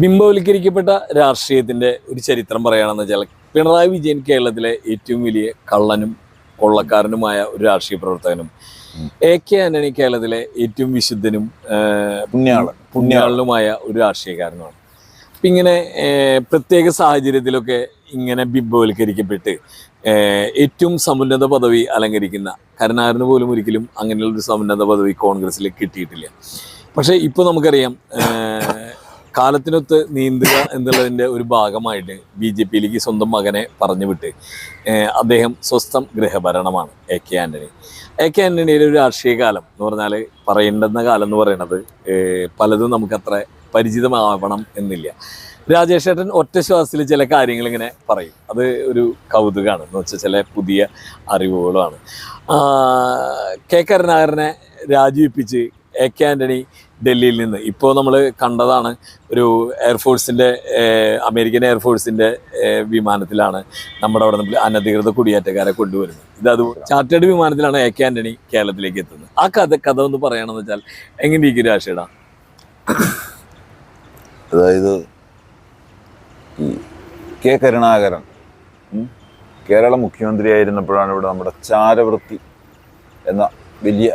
ബിംബവൽക്കരിക്കപ്പെട്ട രാഷ്ട്രീയത്തിന്റെ ഒരു ചരിത്രം പറയുകയാണെന്ന് വെച്ചാൽ പിണറായി വിജയൻ കേരളത്തിലെ ഏറ്റവും വലിയ കള്ളനും കൊള്ളക്കാരനുമായ ഒരു രാഷ്ട്രീയ പ്രവർത്തകനും എ കെ ആന്റണി കേരളത്തിലെ ഏറ്റവും വിശുദ്ധനും പുണ്യാളനുമായ ഒരു രാഷ്ട്രീയക്കാരനുമാണ്. അപ്പം ഇങ്ങനെ പ്രത്യേക സാഹചര്യത്തിലൊക്കെ ഇങ്ങനെ ബിംബവൽക്കരിക്കപ്പെട്ട് ഏറ്റവും സമുന്നത പദവി അലങ്കരിക്കുന്ന കരുണാകരന് പോലും ഒരിക്കലും അങ്ങനെയുള്ളൊരു സമുന്നത പദവി കോൺഗ്രസ്സിൽ കിട്ടിയിട്ടില്ല. പക്ഷേ ഇപ്പോൾ നമുക്കറിയാം കാലത്തിനൊത്ത് നീന്തുക എന്നുള്ളതിന്റെ ഒരു ഭാഗമായിട്ട് ബി ജെ പിയിലേക്ക് സ്വന്തം മകനെ പറഞ്ഞു വിട്ട് അദ്ദേഹം സ്വസ്ഥം ഗൃഹഭരണമാണ് A K Antony A K ആന്റണിയുടെ ഒരു രാഷ്ട്രീയ കാലം എന്ന് പറഞ്ഞാൽ പറയേണ്ടുന്ന കാലം എന്ന് പറയുന്നത് പലതും നമുക്കത്ര പരിചിതമാവണം എന്നില്ല. രാജേഷ് ഏട്ടൻ ഒറ്റ ശ്വാസത്തിൽ ചില കാര്യങ്ങളിങ്ങനെ പറയും. അത് ഒരു കൗതുകമാണ് എന്ന് വെച്ചാൽ ചില പുതിയ അറിവുകളാണ് കെ കരുണാകരനെ രാജിവെപ്പിച്ച് എ കെ ആന്റണി ഡൽഹിയിൽ നിന്ന്. ഇപ്പോൾ നമ്മൾ കണ്ടതാണ് ഒരു എയർഫോഴ്സിന്റെ അമേരിക്കൻ എയർഫോഴ്സിന്റെ വിമാനത്തിലാണ് നമ്മുടെ അവിടെ നിന്ന് അനധികൃത കുടിയേറ്റക്കാരെ കൊണ്ടുവരുന്നത്. ഇത് അത് ചാർട്ടേഡ് വിമാനത്തിലാണ് എ കെ ആന്റണി കേരളത്തിലേക്ക് എത്തുന്നത്. ആ കഥ കഥ ഒന്ന് പറയണമെന്ന് വെച്ചാൽ എങ്ങനെ ഇരിക്കും രാഷയുടെ അതായത് കെ കരുണാകരൻ കേരള മുഖ്യമന്ത്രിയായിരുന്നപ്പോഴാണ് ഇവിടെ നമ്മുടെ ചാരവൃത്തി എന്ന വലിയ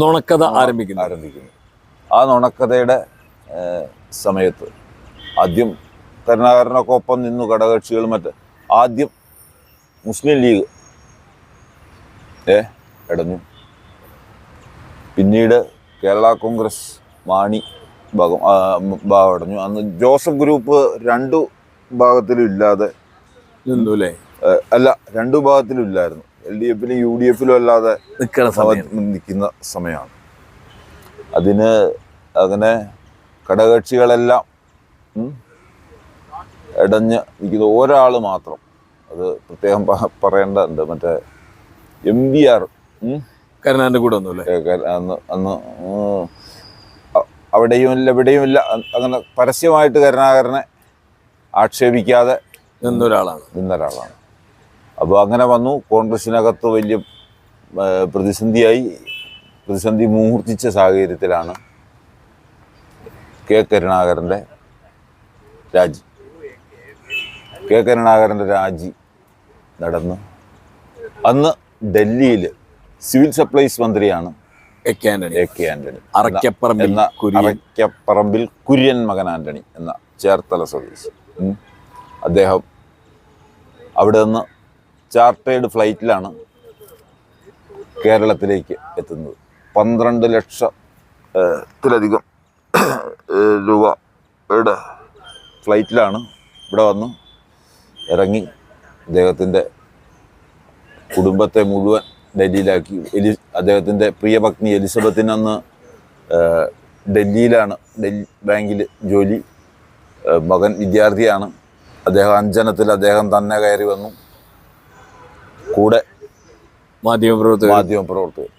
നുണക്കഥ ആരംഭിക്കുന്നത്. ആരംഭിക്കുന്നത്. ആ നുണക്കഥയുടെ സമയത്ത് ആദ്യം കരുണാകരനൊക്കെ ഒപ്പം നിന്നു ഘടകകക്ഷികൾ മറ്റ് ആദ്യം മുസ്ലിം ലീഗ് ഏ ഇടഞ്ഞു. പിന്നീട് കേരള കോൺഗ്രസ് മാണി ഭാഗം ഭാഗം അടഞ്ഞു അന്ന് ജോസഫ് ഗ്രൂപ്പ് രണ്ടു ഭാഗത്തിലും ഇല്ലാതെ നിന്നു അല്ലേ അല്ല രണ്ടു ഭാഗത്തിലും ഇല്ലായിരുന്നു. എൽ ഡി എഫിലും യു ഡി എഫിലും അല്ലാതെ നിൽക്കുന്ന സമയമാണ്. അതിന് അങ്ങനെ ഘടകകക്ഷികളെല്ലാം ഉം, ഇടഞ്ഞ് നിൽക്കുന്ന ഒരാൾ മാത്രം. അത് പ്രത്യേകം പറയേണ്ടതുണ്ട്. മറ്റേ എം വി ആർ കരുണാന്റെ കൂടെ ഒന്നുമില്ലേ അന്ന് അന്ന് അവിടെയും ഇല്ല ഇവിടെയും ഇല്ല അങ്ങനെ പരസ്യമായിട്ട് കരുണാകരനെ ആക്ഷേപിക്കാതെ നിന്നൊരാളാണ്. നിന്നൊരാളാണ്. അപ്പോൾ അങ്ങനെ വന്നു. കോൺഗ്രസിനകത്ത് വലിയ പ്രതിസന്ധിയായി. പ്രതിസന്ധി മൂർച്ഛിച്ച സാഹചര്യത്തിലാണ് കെ കരുണാകരന്റെ രാജി. കെ കരുണാകരന്റെ രാജി നടന്നു. അന്ന് ഡൽഹിയിൽ സിവിൽ സപ്ലൈസ് മന്ത്രിയാണ് A K Antony. A K Antony. Arakkaparambil എന്ന അറക്കപ്പറമ്പിൽ കുര്യൻ മകൻ ആന്റണി എന്ന ചേർത്തല സ്വദേശി. അദ്ദേഹം അവിടെ നിന്ന് ചാർട്ടേഡ് ഫ്ലൈറ്റിലാണ് കേരളത്തിലേക്ക് എത്തുന്നത്. പന്ത്രണ്ട് ലക്ഷത്തിലധികം രൂപയുടെ ഫ്ലൈറ്റിലാണ് ഇവിടെ വന്ന് ഇറങ്ങി. അദ്ദേഹത്തിന്റെ കുടുംബത്തെ മുഴുവൻ ഡൽഹിയിലാക്കി. എലി അദ്ദേഹത്തിന്റെ പ്രിയപത്നി എലിസബത്തിന് അന്ന് ഡൽഹിയിലാണ് ഡൽഹി ബാങ്കിൽ ജോലി മകൻ വിദ്യാർത്ഥിയാണ്. അദ്ദേഹം അഞ്ചനത്തിൽ അദ്ദേഹം തന്നെ കയറി വന്നു. കൂടെ മാധ്യമപ്രവർത്തകർ മാധ്യമപ്രവർത്തകർ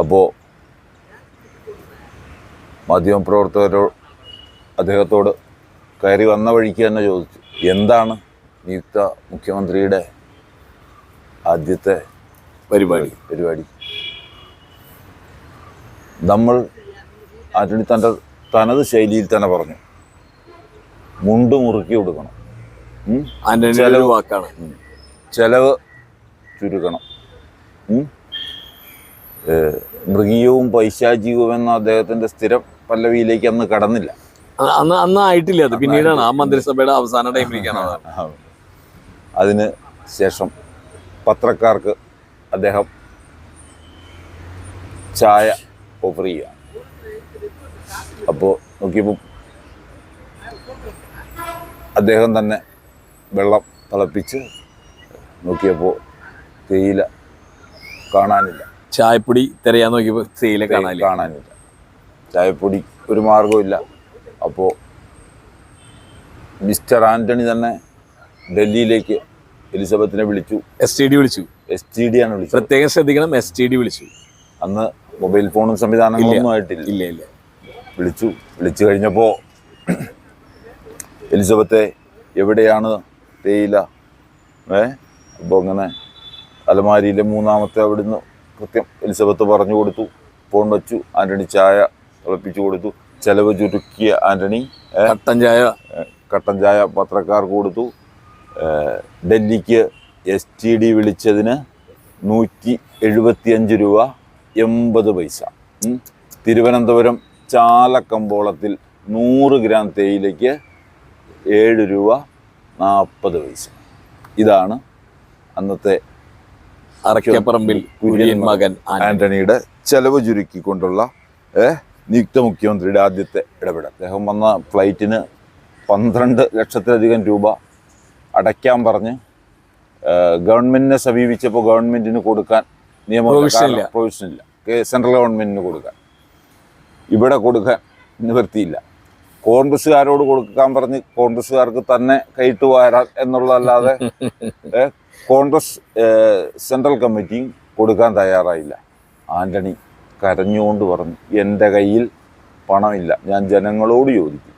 അപ്പോൾ മാധ്യമപ്രവർത്തകരോ അദ്ദേഹത്തോട് കയറി വന്ന വഴിക്ക് തന്നെ ചോദിച്ചു എന്താണ് നിയുക്ത മുഖ്യമന്ത്രിയുടെ ആദ്യത്തെ പരിപാടി? പരിപാടി? നമ്മൾ ആന്റണി തന്റെ തനത് ശൈലിയിൽ തന്നെ പറഞ്ഞു മുണ്ട് മുറുക്കി കൊടുക്കണം. ചെലവ് ചെലവ് ചുരുക്കണം. മൃഗീയവും പൈശാചികവും എന്ന അദ്ദേഹത്തിന്റെ സ്ഥിരം പല്ലവിയിലേക്ക് അന്ന് കടന്നില്ല. അന്ന് അന്ന് ആയിട്ടില്ല അത് പിന്നീടാണ്. ആ മന്ത്രിസഭയുടെ അവസാന ടൈമിലേക്കാണ് അത്. അതിന് ശേഷം പത്രക്കാർക്ക് അദ്ദേഹം ചായ ഓഫർ ചെയ്യുക അപ്പോൾ നോക്കിയപ്പോൾ അദ്ദേഹം തന്നെ വെള്ളം തിളപ്പിച്ച് നോക്കിയപ്പോൾ തേയില കാണാനില്ല. ചായപ്പൊടി തിരയാൻ നോക്കിയപ്പോൾ സെയിലെ കാണാനില്ല. കാണാനില്ല. ചായപ്പൊടി ഒരു മാർഗവുമില്ല അപ്പോൾ മിസ്റ്റർ ആന്റണി തന്നെ ഡൽഹിയിലേക്ക് എലിസബത്തിനെ വിളിച്ചു. എസ് ടി ഡി വിളിച്ചു. എസ് ടി ഡി ആണ് വിളിച്ചത്. പ്രത്യേകം ശ്രദ്ധിക്കണം എസ് ടി ഡി വിളിച്ചു. അന്ന് മൊബൈൽ ഫോണും സംവിധാനങ്ങളൊന്നും ആയിട്ടില്ല. ഇല്ല ഇല്ല. വിളിച്ചു. വിളിച്ചു കഴിഞ്ഞപ്പോൾ എലിസബത്തെ എവിടെയാണ് തേയില? ഏ? അപ്പോൾ അങ്ങനെ അലമാരിയിലെ മൂന്നാമത്തെ അവിടുന്ന് കൃത്യം എലിസബത്ത് പറഞ്ഞു കൊടുത്തു. ഫോൺ വെച്ചു. ആന്റണി ചായ തിളപ്പിച്ചു കൊടുത്തു. ചെലവ് ചുരുക്കിയ ആന്റണി കട്ടൻ ചായ. കട്ടൻ ചായ പത്രക്കാർക്ക് കൊടുത്തു. ഡൽഹിക്ക് എസ് ടി ഡി വിളിച്ചതിന് നൂറ്റി എഴുപത്തിയഞ്ച് രൂപ എൺപത് പൈസ. തിരുവനന്തപുരം ചാലക്കമ്പോളത്തിൽ നൂറ് ഗ്രാം തേയിലയ്ക്ക് ഏഴ് രൂപ നാൽപ്പത് പൈസ. ഇതാണ് അന്നത്തെ അറക്കപ്പറമ്പിൽ കുര്യൻ മകൻ ആന്റണിയുടെ ചെലവ് ചുരുക്കിക്കൊണ്ടുള്ള ഏഹ് നിയുക്ത മുഖ്യമന്ത്രിയുടെ ആദ്യത്തെ ഇടപെടൽ. അദ്ദേഹം വന്ന ഫ്ലൈറ്റിന് പന്ത്രണ്ട് ലക്ഷത്തിലധികം രൂപ അടയ്ക്കാൻ പറഞ്ഞ് ഗവൺമെന്റിനെ സമീപിച്ചപ്പോൾ ഗവൺമെന്റിന് കൊടുക്കാൻ നിയമം പ്രൊവിഷനില്ല ഇല്ല. സെൻട്രൽ ഗവൺമെന്റിന് കൊടുക്കാൻ. ഇവിടെ കൊടുക്കാൻ നിവൃത്തിയില്ല. കോൺഗ്രസ്സുകാരോട് കൊടുക്കാൻ പറഞ്ഞ് കോൺഗ്രസ്സുകാർക്ക് തന്നെ കൈട്ട് വാരാൻ എന്നുള്ളതല്ലാതെ കോൺഗ്രസ് സെൻട്രൽ കമ്മിറ്റിയും കൊടുക്കാൻ തയ്യാറായില്ല. ആന്റണി കരഞ്ഞുകൊണ്ട് പറഞ്ഞു എന്റെ കയ്യിൽ പണമില്ല ഞാൻ ജനങ്ങളോട് ചോദിക്കും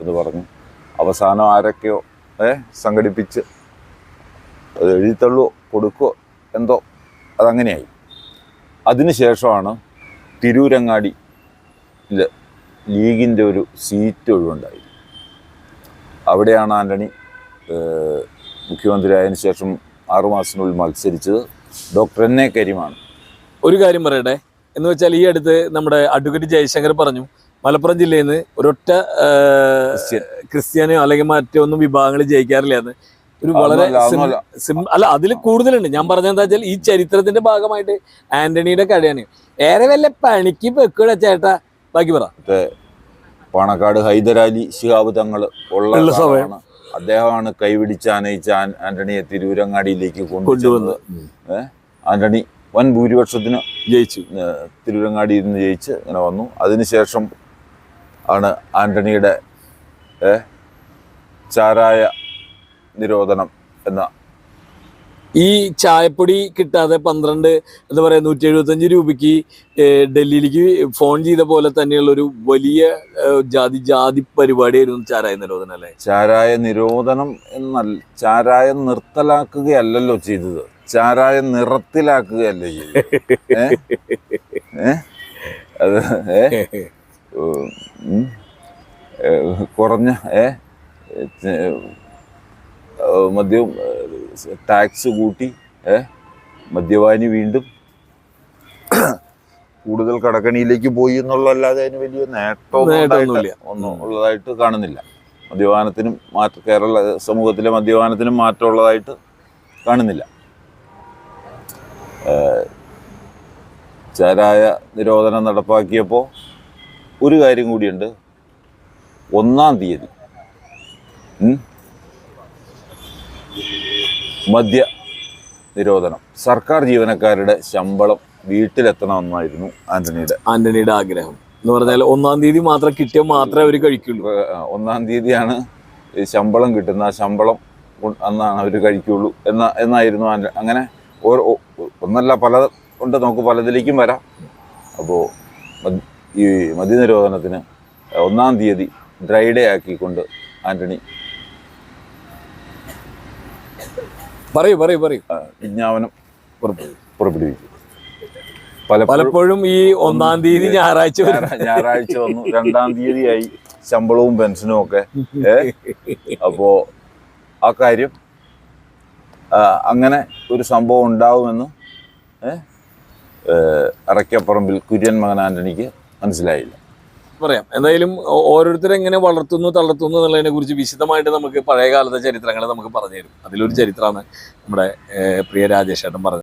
എന്ന് പറഞ്ഞു. അവസാനം ആരൊക്കെയോ ഏ സംഘടിപ്പിച്ച് അത് എഴുതിത്തള്ളുവോ കൊടുക്കുവോ എന്തോ അതങ്ങനെയായി. അതിനുശേഷമാണ് തിരൂരങ്ങാടി ലീഗിന്റെ ഒരു സീറ്റ് ഒഴിവുണ്ടായി. അവിടെയാണ് ആന്റണി മുഖ്യമന്ത്രിയായതിനു ശേഷം ആറുമാസത്തിനുള്ളിൽ മത്സരിച്ചത്. ഡോക്ടർ എൻ എ കരിമാണ്. ഒരു കാര്യം പറയട്ടെ. എന്ന് വെച്ചാൽ ഈ അടുത്ത് നമ്മുടെ അഡ്വക്കേറ്റ് ജയശങ്കർ പറഞ്ഞു മലപ്പുറം ജില്ലയിൽ നിന്ന് ഒരൊറ്റ ക്രിസ്ത്യാനിയോ അല്ലെങ്കിൽ മറ്റൊന്നും വിഭാഗങ്ങൾ ജയിക്കാറില്ല എന്ന്. ഒരു വളരെ അല്ല അതിൽ കൂടുതലുണ്ട്. ഞാൻ പറഞ്ഞെന്താ എന്താ വെച്ചാൽ ഈ ചരിത്രത്തിന്റെ ഭാഗമായിട്ട് ആന്റണിയുടെ കഴിയാണ് ഏറെ വല്ല പണിക്ക് വെക്കുക ചേട്ടാ. ബാക്കി പറ. പാണക്കാട് ഹൈദരാലി ശിഹാബ് തങ്ങൾ ഉള്ള അദ്ദേഹമാണ് കൈപിടിച്ച് ആനയിച്ച ആന്റണിയെ തിരൂരങ്ങാടിയിലേക്ക് കൊണ്ടുവന്ന് കൊണ്ടുവന്നത്. ആന്റണി വൻ ഭൂരിപക്ഷത്തിന് ജയിച്ചു. തിരൂരങ്ങാടിയിൽ നിന്ന് ജയിച്ച് ഇങ്ങനെ വന്നു. അതിനുശേഷം ആണ് ആന്റണിയുടെ ചാരായ നിരോധനം എന്ന ഈ ചായപ്പൊടി കിട്ടാതെ പന്ത്രണ്ട് എന്താ പറയുക നൂറ്റി എഴുപത്തഞ്ച് രൂപയ്ക്ക് ഡൽഹിയിലേക്ക് ഫോൺ ചെയ്ത പോലെ തന്നെയുള്ള ഒരു വലിയ ജാതി ജാതി പരിപാടിയായിരുന്നു ചാരായ നിരോധനം അല്ലേ? ചാരായ നിരോധനം എന്നല്ല ചാരായം നിർത്തലാക്കുകയല്ലല്ലോ ചെയ്തത്. ചാരായ നിറത്തിലാക്കുകയല്ലേ ചെയ്തത്? അത്? കുറഞ്ഞ ഏ? ചെ- ഏ, മദ്യം ഏ, ടാക്സ് കൂട്ടി മദ്യപാനി വീണ്ടും കൂടുതൽ കടക്കണിയിലേക്ക് പോയി എന്നുള്ളതല്ലാതെ അതിന് വലിയ നേട്ടമൊന്നുമില്ല. ഒന്നും ഉള്ളതായിട്ട് കാണുന്നില്ല. മദ്യപാനത്തിനും മാറ്റ കേരള സമൂഹത്തിലെ മദ്യപാനത്തിനും മാറ്റമുള്ളതായിട്ട് കാണുന്നില്ല. ചാരായ നിരോധനം നടപ്പാക്കിയപ്പോൾ ഒരു കാര്യം കൂടിയുണ്ട്. ഒന്നാം തീയതി മദ്യ നിരോധനം. സർക്കാർ ജീവനക്കാരുടെ ശമ്പളം വീട്ടിലെത്തണമെന്നായിരുന്നു ആന്റണിയുടെ ആന്റണിയുടെ ആഗ്രഹം. എന്ന് പറഞ്ഞാൽ ഒന്നാം തീയതി മാത്രം കിട്ടിയാൽ മാത്രമേ അവർ കഴിക്കുള്ളൂ. ഒന്നാം തീയതിയാണ് ശമ്പളം കിട്ടുന്ന ശമ്പളം അന്നാണ് അവർ കഴിക്കുള്ളൂ എന്ന എന്നായിരുന്നു അങ്ങനെ ഓരോ ഒന്നല്ല പല ഉണ്ട്. നമുക്ക് പലതിലേക്കും വരാം. അപ്പോൾ ഈ മദ്യനിരോധനത്തിന് ഒന്നാം തീയതി ഡ്രൈഡേ ആക്കിക്കൊണ്ട് ആന്റണി പറയൂ പറയൂ പറയൂ. വിജ്ഞാപനം പുറപ്പെടുവിച്ചു. പലപ്പോഴും ഈ ഒന്നാം തീയതി ഞായറാഴ്ച ഞായറാഴ്ച വന്നു. രണ്ടാം തീയതിയായി ശമ്പളവും പെൻഷനും ഒക്കെ. അപ്പോ ആ കാര്യം അങ്ങനെ ഒരു സംഭവം ഉണ്ടാവുമെന്ന് ഏഹ് ഏ, കുര്യൻ മകൻ ആന്റണിക്ക് മനസ്സിലായില്ല. പറയാം. എന്തായാലും ഓരോരുത്തരും എങ്ങനെ വളർത്തുന്നു തളർത്തുന്നു എന്നുള്ളതിനെ കുറിച്ച് വിശദമായിട്ട് നമുക്ക് പഴയ കാലത്തെ ചരിത്രങ്ങൾ നമുക്ക് പറഞ്ഞു തരും. അതിലൊരു ചരിത്രമാണ് നമ്മുടെ പ്രിയ രാജേഷ് ഏട്ടൻ പറഞ്ഞത്.